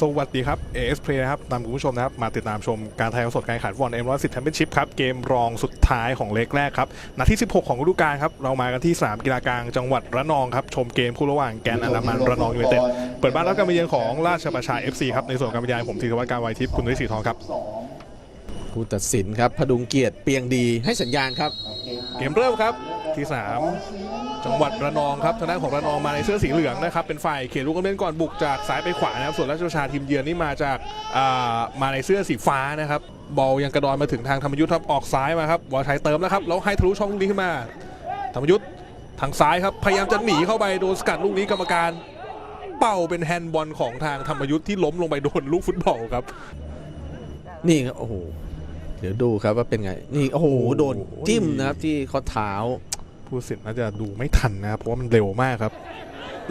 สวัสดีครับ AS Play นะครับนำคุณผู้ชมนะครับมาติดตามชมการถ่ายทอดสดการแข่งขันฟุตบอลเอ็มร้อยสิบแชมเปี้ยนชิพครับเกมรองสุดท้ายของเล็กแรกครับนัดที่ 16 ของฤดูกาลครับเรามากันที่สนามกีฬากลางจังหวัดระนองครับชมเกมคู่ระหว่างแกนอันดามันระนองยูไนเต็ดเปิดบ้านรับการมาเยือนของราชประชา FC ครับในส่วนการบรรยายผมธีรวัตรการไวทิพย์คุณฤทธิ์สีทองครับผู้ตัดสินครับพดุงเกียรติเปียงดีให้สัญญาณครับ เกมเริ่มครับ ที่สามจังหวัดระนองครับทางด้านของระนองมาในเสื้อสีเหลืองนะครับเป็นฝ่ายเขียนลูกเล่นก่อนบุกจากซ้ายไปขวานะครับส่วนราชชาทีมเยือนนี่มาจากมาในเสื้อสีฟ้านะครับบอลยังกระดอนมาถึงทางธรรมยุทธ์ครับออกซ้ายมาครับวอลชัยเติมแล้วครับแล้วให้ทะลุช่องลูกนี้ขึ้นมา ธรรมยุทธ์ทางซ้ายครับพยายามจะหนีเข้าไปโดนสกัดลูกนี้กรรมการ เป่าเป็นแฮนด์บอลของทางธรรมยุทธ์ที่ล้มลงไปโดนลูกฟุตบอลครับ นี่ครับโอ้โหเดี๋ยวดูครับว่าเป็นไง นี่โอ้โหโดนจิ้มนะครับที่ข้อเท้า ผู้ตัดสินน่าจะดูไม่ทันนะครับเพราะว่ามันเร็วมากครับ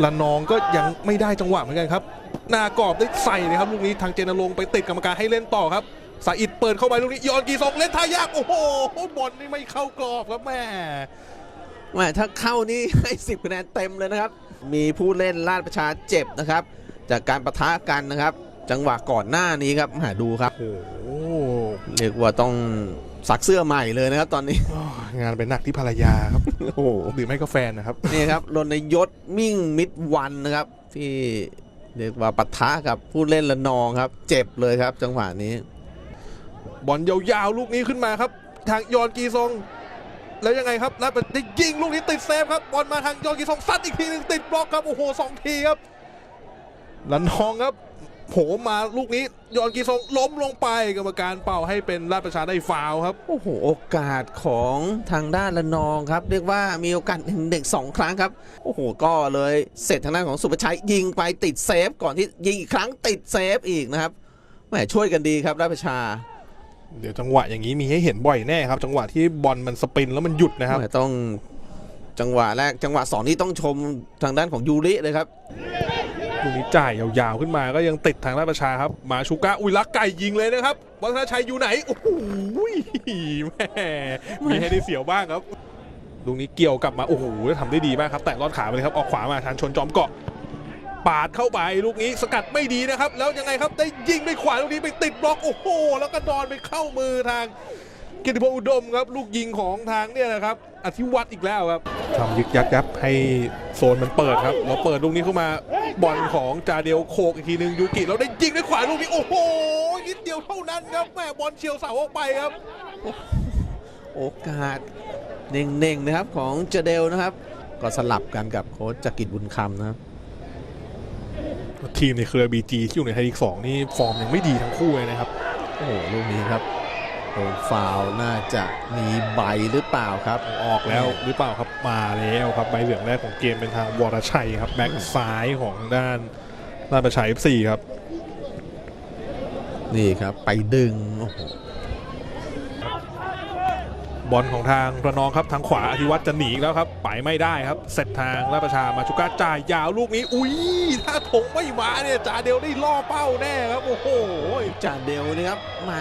ละนองก็ยังไม่ได้จังหวะเหมือนกันครับหนากรอบได้ใส่เลยครับลูกนี้ทางเจนรงค์ไปติดกรรมการให้เล่นต่อครับสาอิดเปิดเข้าไปลูกนี้ยอนกีซองเล่นท่ายากโอ้โหบอลนี่ไม่เข้ากรอบครับแม่แหม่ถ้าเข้านี่ให้10คะแนนเต็มเลยนะครับ มีผู้เล่นราชประชาเจ็บนะครับ จากการประทะกันนะครับ จังหวะก่อนหน้านี้ครับมาดูครับโอ้โหเรียกว่าต้อง สักเสื้อใหม่เลยนะครับ ตอนนี้งานเป็นหนักที่ภรรยาครับโอ้โหหรือไม่ก็แฟนนะครับ นี่ครับรณยศมิ่งมิตรวันนะครับ ที่เรียกว่าปะทะกับผู้เล่นละนองครับ เจ็บเลยครับ จังหวะนี้ บอลยาวๆ ลูกนี้ขึ้นมาครับ ทางยอนกีซองแล้วยังไงครับแล้วได้ยิงลูกนี้ติดเซฟครับบอลมาทางยอนกีซองซัดอีกทีหนึงติดบล็อกครับโอ้โหสองทีครับลันทองครับ โผมาลูกนี้ยอนกีซองล้มลงไปกรรมการเป่าให้เป็นราชประชาได้ฟาวล์ครับ โอ้โห โอกาสของทางด้านละนองครับ เรียกว่ามีโอกาสหนึ่งเด็กสองครั้งครับ โอ้โห ก็เลยเสร็จทางด้านของสุภชัยยิงไปติดเซฟ ก่อนที่ยิงอีกครั้งติดเซฟอีกนะครับแหมช่วยกันดีครับราชประชาเดี๋ยวจังหวะอย่างนี้มีให้เห็นบ่อยแน่ครับ จังหวะที่บอลมันสปินแล้วมันหยุดนะครับแหมต้องจังหวะแรกจังหวะสองนี่ต้องชมทางด้านของยูริเลยครับ ลูกนี้จ่ายยาวๆขึ้นมาก็ยังติดทางราชประชาครับมาชูก้าอุยลักไก่ยิงเลยนะครับวัฒนชัยอยู่ไหนโอ้โหแม่มีให้ได้เสียวบ้างครับลูกนี้เกี่ยวกลับมาโอ้โหทำได้ดีมากครับ แต่ลอดขาไปเลยครับออกขวามาทางชนจอมเกาะปาดเข้าไปลูกนี้สกัดไม่ดีนะครับ แล้วยังไงครับได้ยิงด้วยขวาลูกนี้ไปติดบล็อกโอ้โหแล้วก็ดอนไปเข้ามือทาง กิติพงษ์อุดมครับ ลูกยิงของทางเนี่ยนะครับอธิวัตรอีกแล้วครับทำยึกยักยับให้โซนมันเปิดครับแล้วเปิดลูกนี้เข้ามาบอลของจาเดลโคกอีกทีหนึ่งยูกิแล้วได้ยิงด้วยขวาลูกนี้โอ้โหนิดเดียวเท่านั้นครับแม่บอลเฉียวเสาออกไปครับ โอกาสเน่งๆนะครับของเจเดลนะครับ ก็สลับกันกับโค้ชจักริดบุญคำนะครับทีมในเครือบีจีที่อยู่ในไทยลีกสองนี่ฟอร์มยังไม่ดีทั้งคู่เลยนะครับ โอ้โหลูกนี้ครับ โดนฟาวล์น่าจะมีใบหรือเปล่าครับ ออกแล้วหรือเปล่าครับมาแล้วครับใบเหลืองแรกของเกมเป็นทางวรชัยครับแบ็กซ้ายของด้านราชประชา FC ครับ นี่ครับไปดึงโอ้โห บอลของทางระนองครับทางขวาอธิวัตรจะหนีอีกแล้วครับ ไปไม่ได้ครับ เสร็จทางราชประชามาชุก้าจ่ายยาวลูกนี้ อุ้ยถ้าถงไม่มาเนี่ยจ่าเดียวได้ล่อเป้าแน่ครับโอ้โหจาเดลนี่ครับมา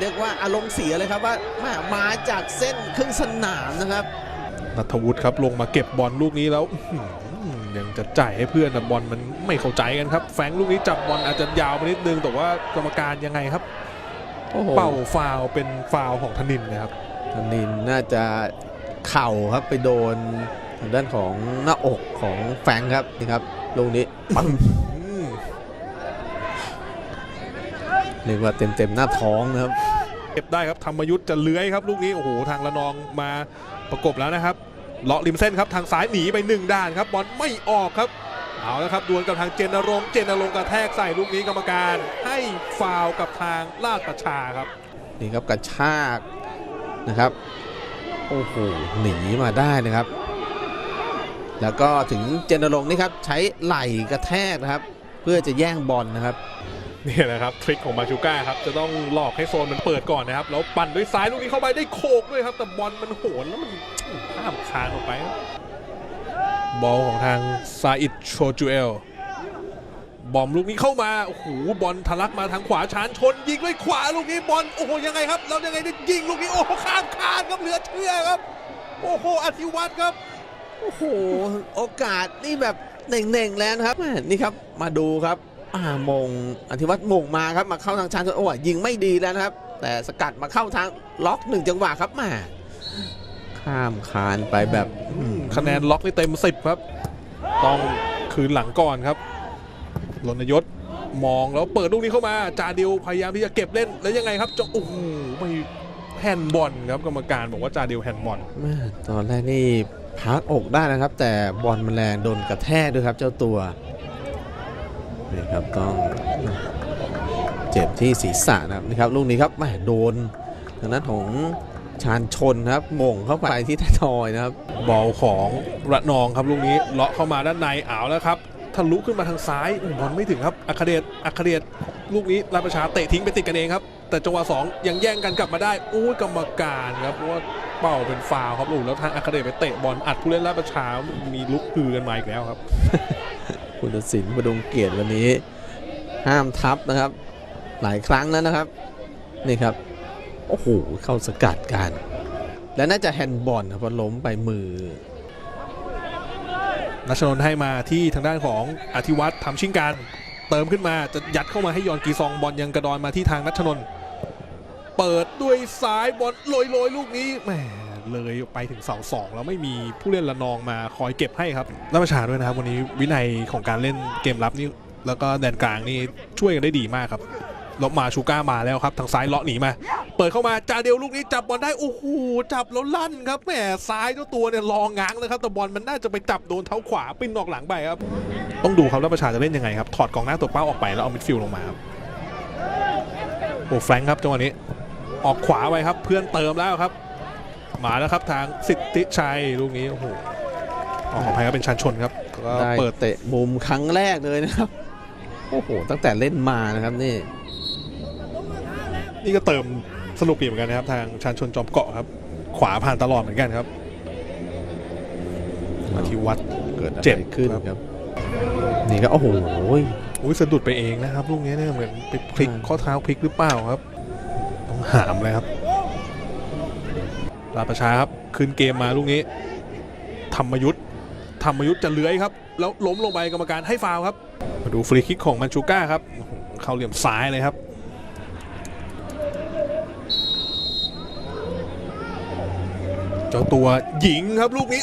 เรียกว่าอารมณ์เสียเลยครับว่ามามาจากเส้นครึ่งสนามนะครับนัทวุฒิครับลงมาเก็บบอลลูกนี้แล้วอื้อหือยังจะจ่ายให้เพื่อนแต่บอลมันไม่เข้าใจกันครับ แฟรงค์ลูกนี้จับบอลอาจจะยาวไปนิดนึงแต่ว่ากรรมการยังไงครับโอ้โหเป่าฟาวล์เป็นฟาวล์ของธนินนะครับ ธนินน่าจะเข่าครับไปโดนทางด้านของหน้าอกของแฟรงค์ครับนี่ครับลูกนี้ปังอืมเรียกว่าเต็มเต็มๆหน้าท้องนะครับ เก็บได้ครับธรรมยุทธ์จะเลื้อยครับลูกนี้โอ้โหทางระนองมาประกบแล้วนะครับเลาะริมเส้นครับทางซ้ายหนีไปหนึ่งด้านครับบอลไม่ออกครับเอาละครับดวลกับทางเจนนรงค์เจนนรงค์กระแทกใส่ลูกนี้กรรมการ ให้ฟาวล์กับทางลาดประชาครับนี่ครับกระชาก นะครับ โอ้โห หนีมาได้นะครับ แล้วก็ถึงเจนรงค์นี่ครับ ใช้ไหล่กระแทกนะครับ เพื่อจะแย่งบอลนะครับนี่นะครับทริคของมาชูก้าครับจะต้องหลอกให้โซนมันเปิดก่อนนะครับ แล้วปั่นด้วยซ้ายลูกนี้เข้าไปได้โขกด้วยครับ แต่บอลมันโหนแล้วมันข้ามคานออกไปครับบอลของทางซาอิดโชจูเอล บอมลูกนี้เข้ามา โอ้โห บอลทะลักมาทางขวาชานชน ยิงด้วยขวาลูกนี้บอล โอ้โห ยังไงครับ แล้วยังไงได้ยิงลูกนี้ โอ้โห ข้ามคานครับ เหลือเชื่อครับ โอ้โห อธิวัตรครับ โอ้โห โอกาสนี่แบบเน่งๆแล้วนะครับแม่นี่ครับ มาดูครับ อ่ามง อธิวัตรมงมาครับ มาเข้าทางชานชน โอ้ยิงไม่ดีแล้วนะครับ แต่สกัดมาเข้าทางล็อกหนึ่งจังหวะครับแหมา ข้ามคานไปแบบอืมคะแนนล็อกนี่เต็ม10ครับ ต้องคืนหลังก่อนครับ รณยศมองแล้วเปิดลูกนี้เข้ามาจาดิวพยายามที่จะเก็บเล่นแล้วยังไงครับจะโอ้โหไม่แฮนด์บอลครับกรรมการบอกว่าจาดิวแฮนด์บอลแม่ตอนแรกนี่พักอกได้นะครับ แต่บอลมันแรงโดนกระแทกด้วยครับเจ้าตัวนี่ครับต้องเจ็บที่ศีรษะนะครับนี่ครับลูกนี้ครับแหม่โดนทางด้านของชานชนครับมงเข้าไปที่ท้ายทอยนะครับ บอลของระนองครับลูกนี้เลาะเข้ามาด้านในอ่าวแล้วครับ ทะลุขึ้นมาทางซ้ายบอลไม่ถึงครับอัคเดชอัคเดชลูกนี้ราชประชาเตะทิ้งไปติดกันเองครับ แต่จังหวะสองยังแย่งกันกลับมาได้โอ้กรรมการครับเพราะว่าเป่าเป็นฟาวครับลูกแล้วทางอัคเดชไปเตะบอลอัดผู้เล่นราชประชา มีลุกฮือกันมาอีกแล้วครับ คุณตัดสินประดงเกียรติวันนี้ ห้ามทับนะครับ หลายครั้งแล้วนะครับนี่ครับโอ้โหเข้าสกัดกัน และน่าจะแฮนด์บอลครับเพราะล้มไปมือ นัชนน์ให้มาที่ทางด้านของอธิวัตรทำชิงการ เติมขึ้นมาจะยัดเข้ามาให้ยอนกีซองบอลยังกระดอนมาที่ทางนัชนน์เปิดด้วยซ้ายบอลโรยโรยลูกนี้แหมเลยไปถึงเสาสองแล้วไม่มีผู้เล่นละนองมาคอยเก็บให้ครับรับประชาด้วยนะครับ วันนี้วินัยของการเล่นเกมรับนี่แล้วก็แดนกลางนี่ช่วยกันได้ดีมากครับ แลบมาชูก้ามาแล้วครับทางซ้ายเลาะหนีมา เปิดเข้ามาจาเดียวลูกนี้จับบอลได้โอ้โหจับแล้วลั่นครับแหมซ้ายเจ้าตัวเนี่ยรองง้างเลยครับแต่บอลมันน่าจะไปจับโดนเท้าขวาปิ้นออกหลังไปครับ ต้องดูครับว่าประชาจะเล่นยังไงครับถอดกองหน้าตัวเป้าออกไปแล้วเอามิดฟิลด์ลงมาครับโอ้แฟรงค์ครับจังหวะนี้ออกขวาไปครับเพื่อนเติมแล้วครับมาแล้วครับทางสิทธิชัยลูกนี้โอ้โหออกขออภัยครับเป็นชันชนครับก็ได้เปิดเตะมุมครั้งแรกเลยนะครับโอ้โหตั้งแต่เล่นมานะครับนี่ นี่ก็เติมสนุกอีกเหมือนกันนะครับ ทางชันชนจอมเกาะครับ ขวาผ่านตลอดเหมือนกันครับอธิวัตรเกิดอะไรเจ็บขึ้นครับครับ นี่ก็โอ้โหอุ้ยสะดุดไปเองนะครับลูกนี้เนี่ยเหมือนไปพลิกอ่าข้อเท้าพลิกหรือเปล่าครับ ต้องหามเลยครับราชประชาครับขึ้นเกมมาลูกนี้ธรรมยุทธ์ธรรมยุทธ์จะเลื้อยครับ แล้วล้มลงไปกรรมการให้ฟาวล์ครับ มาดูฟรีคิกของมันชูก้าครับโอ้โหเข้าเหลี่ยมซ้ายเลยครับ เจ้าตัวหญิงครับลูกนี้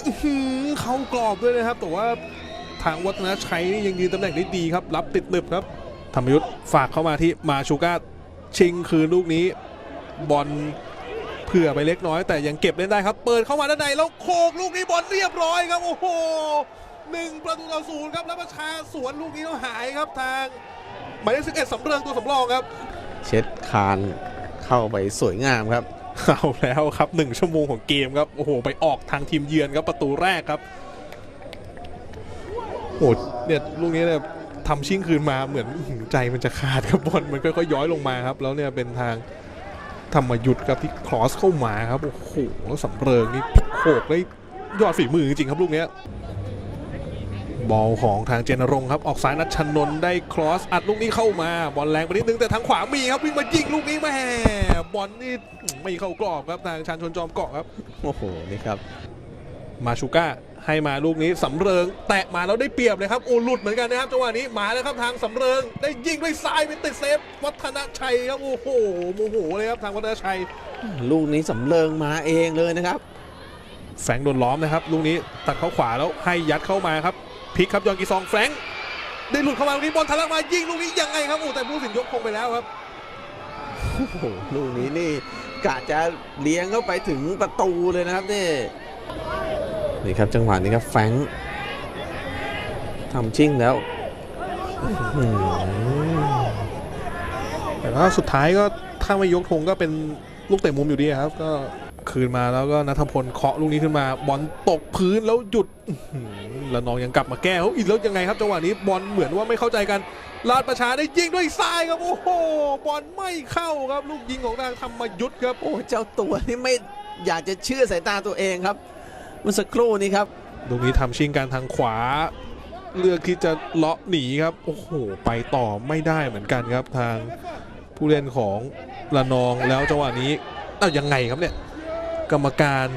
เข้ากรอบด้วยนะครับ แต่ว่าทางวัฒนชัยนี่ยังยืนตำแหน่งได้ดีครับ รับติดหนึบครับธรรมยุทธ์ฝากเข้ามาที่มาชูก้าชิงคืนลูกนี้ บอลเผื่อไปเล็กน้อย แต่ยังเก็บเล่นได้ครับ เปิดเข้ามาด้านในแล้วโคกลูกนี้บอลเรียบร้อยครับโอ้โหหนึ่งประตูต่อศูนย์ครับแล้วประชาสวนลูกนี้แล้วหายครับทางหมายเลขสิบเอ็ดสำเริงตัวสำรองครับ เช็ดคานเข้าไปสวยงามครับ เอาแล้วครับหนึ่งชั่วโมงของเกมครับ โอ้โห ไปออกทางทีมเยือนครับประตูแรกครับโอ้เนี่ยลูกนี้เนี่ยทำชิงคืนมาเหมือนใจมันจะขาดครับบอลมันค่อยๆย้อยลงมาครับ แล้วเนี่ยเป็นทางธรรมยุทธครับที่ครอสเข้ามาครับ โอ้โหแล้วสำเริงนี่โขกได้ยอดฝีมือจริงครับลูกเนี้ย บอลของทางเจนรงค์ครับ ออกซ้ายนัดชนนท์ได้ครอส อัดลูกนี้เข้ามาบอลแรงไปนิดนึงแต่ทางขวามีครับวิ่งมายิงลูกนี้แม่บอลนี่ไม่เข้ากรอบครับทางชานชนจอมเกาะครับโอ้โหนี่ครับ มาชูก้าให้มาลูกนี้สำเริง แตะมาแล้วได้เปรียบเลยครับโอ้หลุดเหมือนกันนะครับจังหวะนี้มาแล้วครับทางสำเริง ได้ยิงด้วยซ้ายเป็นติดเซฟ วัฒนชัยครับโอ้โหโมโหเลยครับทางวัฒนชัย ลูกนี้สำเริงมาเองเลยนะครับแฟรงค์โดนล้อมนะครับลูกนี้ตัดเข้าขวาแล้วให้ยัดเข้ามาครับ พลิกครับยอนกีซองแฟรงค์ได้หลุดเข้ามาลูกนี้บอลทะลักมายิงลูกนี้ยังไงครับโอ้แต่ผู้สินยกคงไปแล้วครับโอ้โหลูกนี้นี่กะจะเลี้ยงเข้าไปถึงประตูเลยนะครับนี่นี่ครับจังหวะนี้ครับแฟรงค์ทำชิ่งแล้วอื้อหือแต่ก็สุดท้ายก็ถ้าไม่ยกธงก็เป็นลูกเตะมุมอยู่ดีครับก็ คืนมาแล้วก็นัทพลเคาะลูกนี้ขึ้นมา บอลตกพื้นแล้วหยุดอื้อหือแล้วน้องยังกลับมาแก้เขาอีกแล้วยังไงครับจังหวะนี้บอลเหมือนว่าไม่เข้าใจกันลาดประชาได้ยิงด้วยซ้ายครับโอ้โหบอลไม่เข้าครับ ลูกยิงของทางธรรมยุทธครับโอ้เจ้าตัวนี่ไม่อยากจะเชื่อสายตาตัวเองครับเมื่อสักครู่นี้ครับลูกนี้ทำชิงการทางขวา เลือกที่จะเลาะหนีครับโอ้โหไปต่อไม่ได้เหมือนกันครับทางผู้เล่นของระนองแล้วจังหวะนี้อ้าวยังไงครับเนี่ย กรรมการ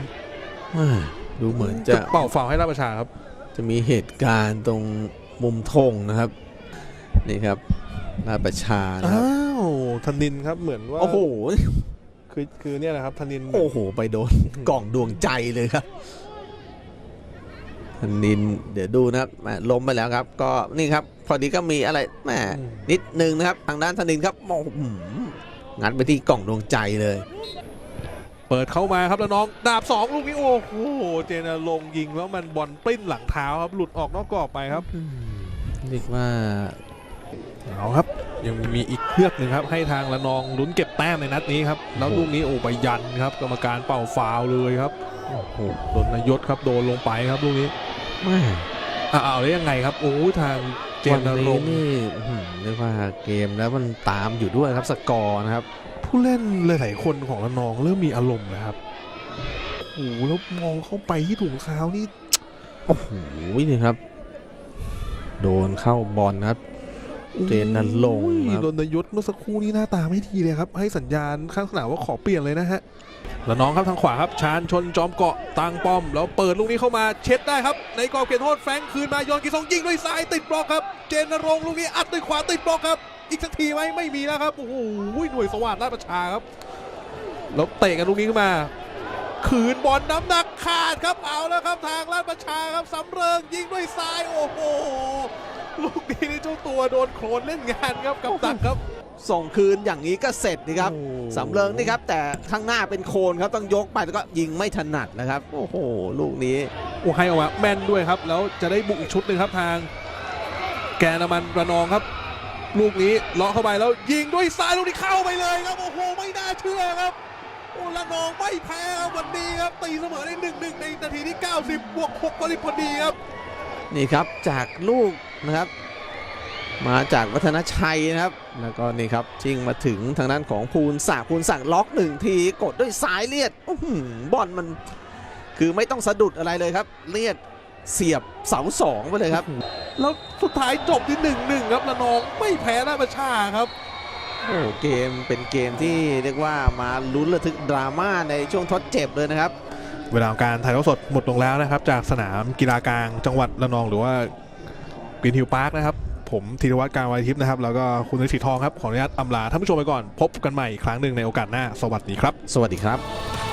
อ่าดูเหมือนจะเป่าฟาวล์ให้ราชประชาครับ จะมีเหตุการณ์ตรงมุมธงนะครับ นี่ครับราชประชานะคอ้ารับวธนินครับเหมือนว่าโอ้โหคือคือเนี่ยแหละครับธนินโอ้โห ไปโดนกล่องดวงใจเลยครับธนินเดี๋ยวดูนะครับแหม่ล้มไปแล้วครับ ก็นี่ครับ พอดีก็มีอะไรแหมนิดนึงนะครับ ทางด้านธนินครับมองอื้อหืองัดไปที่กล่องดวงใจเลย เปิดเข้ามาครับแล้วน้องดาบสองลูกนี้ โอ้โหเจนลงค์ยิงแล้วมันบอลปลิ้นหลังเท้าครับ หลุดออกนอกกรอบไปครับเรียกว่าเอาครับ ยังมีอีกเลือกหนึ่งครับ ให้ทางละนองลุ้นเก็บแต้มในนัดนี้ครับ แล้วลูกนี้โอ้ไปยันครับ กรรมการเป่าฟาวล์เลยครับโอ้โหโดนนายศครับโดนลงไปครับลูกนี้แม่อ่าเอาแล้วยังไงครับโอ้ยทางเจวันนนี้รงค์นี่อื้อหือเรียกว่าเกมแล้วมันตามอยู่ด้วยครับสกอร์นะครับ ผู้เล่นหลายๆคนของละนองเริ่มมีอารมณ์นะครับโอ้โหแล้วมองเข้าไปที่ถุงเท้านี่โอ้โหนี่ครับ โดนเข้าบอลครับเจนนรงค์โอ้ยครับโดนนายศเมื่อสักครู่นี้หน้าตาไม่ดีเลยครับ ให้สัญญาณข้างสนามว่าขอเปลี่ยนเลยนะฮะแล้วน้องครับทางขวาครับชานชนจอมเกาะตั้งป้อม แล้วเปิดลูกนี้เข้ามาเช็ดได้ครับ ในกรอบเขตโทษแฟรงค์คืนมาโยนกีซองยิงด้วยซ้ายติดบล็อกครับ เจนนรงค์ลูกนี้อัดด้วยขวาติดบล็อกครับ อีกสักทีไหมไม่มีแล้วครับโอ้โหหน่วยสวัสดิ์ราชประชาครับแล้วเตะกันลูกนี้ขึ้นมาคืนบอลน้ำหนักขาดครับเอาแล้วครับทางราชประชาครับสำเริงยิงด้วยซ้ายโอ้โหลูกนี้นี่เจ้าตัวโดนโคลนเล่นงานครับกับตักครับ ส่งคืนอย่างนี้ก็เสร็จนี่ครับโอ้สำเริงนี่ครับ แต่ข้างหน้าเป็นโคนครับต้องยกไปแล้วก็ยิงไม่ถนัดนะครับ โอ้โห ลูกนี้โอ้ให้ออกมาแม่นด้วยครับ แล้วจะได้บุกอีกชุดหนึ่งครับทาง แกนมันระนองครับ ลูกนี้เลาะเข้าไปแล้วยิงด้วยซ้ายลูกนี้เข้าไปเลยครับโอ้โหไม่น่าเชื่อครับโอ้ระนองไม่แพ้ครับวันนี้ครับตีเสมอได้หนึ่งหนึ่งในนาทีที่ 90 บวก6พอดีพอดีครับ นี่ครับจากลูกนะครับ มาจากวัฒนชัยนะครับ แล้วก็นี่ครับชิงมาถึงทางด้านของภูลศักดิ์ภูลศักดิ์ล็อกหนึ่งทีกดด้วยสายเลียดอบอลมัน คือไม่ต้องสะดุดอะไรเลยครับ เลียด เสียบเสาสองไปเลยครับ แล้วสุดท้ายจบที่หนึ่งหนึ่งครับระนองไม่แพ้ราชประชาครับโอ้เกมเป็นเกมที่เรียกว่ามาลุ้นระทึกดราม่าในช่วงทดเจ็บเลยนะครับ เวลาของการถ่ายทอดสดหมดลงแล้วนะครับ จากสนามกีฬากลางจังหวัดระนองหรือว่ากรีนฮิลพาร์คนะครับ ผมธีรวัตรการวายทิพย์นะครับ แล้วก็คุณนิสีทองครับ ขออนุญาตอำลาท่านผู้ชมไปก่อน พบกันใหม่อีกครั้งหนึ่งในโอกาสหน้า สวัสดีครับ สวัสดีครับ